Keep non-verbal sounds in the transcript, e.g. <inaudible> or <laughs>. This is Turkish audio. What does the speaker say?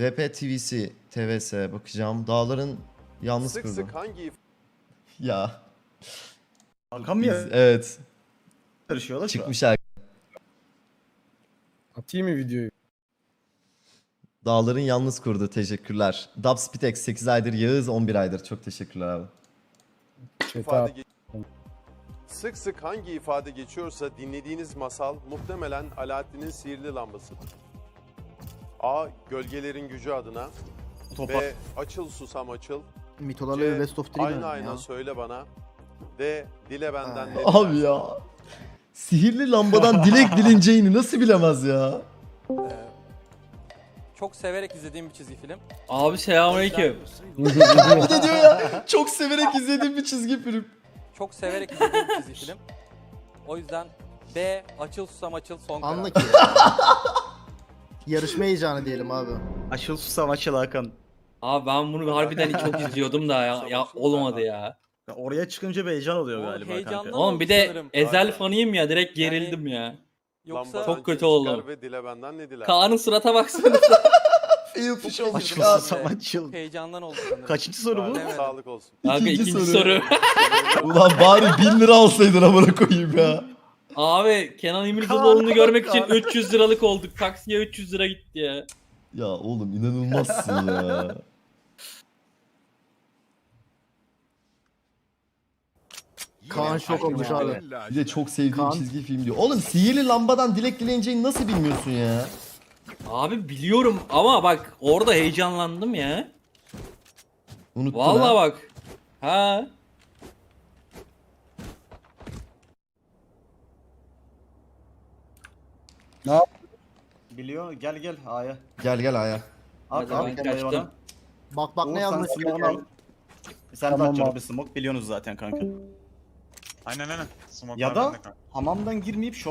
VP TVC, TVS bakacağım. Dağların yalnız Sık kurdu. sık hangi <laughs> Ya. Hakan mı ya? evet. Karışıyorlar şu an. Çıkmış er- Atayım mı videoyu? Dağların yalnız kurdu. Teşekkürler. Dubspitex 8 aydır. Yağız 11 aydır. Çok teşekkürler abi. İfade Sık sık hangi ifade geçiyorsa dinlediğiniz masal muhtemelen Alaaddin'in sihirli lambasıdır. A. Gölgelerin gücü adına. Topa. B. Açıl susam açıl. Mitolarla C. Best of Dream Ayna ayna ya. söyle bana. D. Dile benden ne Abi dilersen. ya. Sihirli lambadan <laughs> dilek dilineceğini nasıl bilemez ya? Ee, çok severek izlediğim bir çizgi film. Abi selamünaleyküm. Bir de diyor ya çok severek izlediğim bir çizgi film. Çok severek izlediğim bir çizgi film. O yüzden B. Açıl susam açıl son karar. Anla ki. <laughs> Yarışma heyecanı diyelim abi. Açıl susam açıl Hakan. Abi ben bunu harbiden çok izliyordum da ya, ya olmadı ya. Ya Oraya çıkınca bir heyecan oluyor Oğlum, galiba heyecandan kanka. Oğlum bir de sanırım. ezel fanıyım ya direkt gerildim ya. Yoksa Lambadan Çok kötü çıkar oldum. Ve dile benden ne dilersen. Kaan'ın surata baksana. Fish olmuş Açıl ya. susam açıl. heyecandan oldu sanırım. Kaçıncı soru bu? Sağlık olsun. Kanka İkinci ikinci, soru. soru. Ulan bari 1000 lira alsaydın amına koyayım ya. Abi Kenan İmirzalıoğlu'nu görmek için Kaan. 300 liralık olduk. Taksiye 300 lira gitti ya. Ya oğlum inanılmazsın ya. Kaan şok olmuş abi. Bir de çok sevdiğim Kaan- çizgi film diyor. Oğlum sihirli lambadan dilek dileyeceğini nasıl bilmiyorsun ya? Abi biliyorum ama bak orada heyecanlandım ya. Unuttun Vallahi ha. bak. Ha. Biliyor. Gel gel A'ya. Gel gel Aya. At Hadi at ben kaçtım. bana. Bak bak ne sen yazmış. smoke'unu al. Sen de Tamam atacaksın abi. bir smoke biliyorsunuz zaten kanka. Aynen aynen. Smoke'lar Ya da bende kanka. hamamdan girmeyip short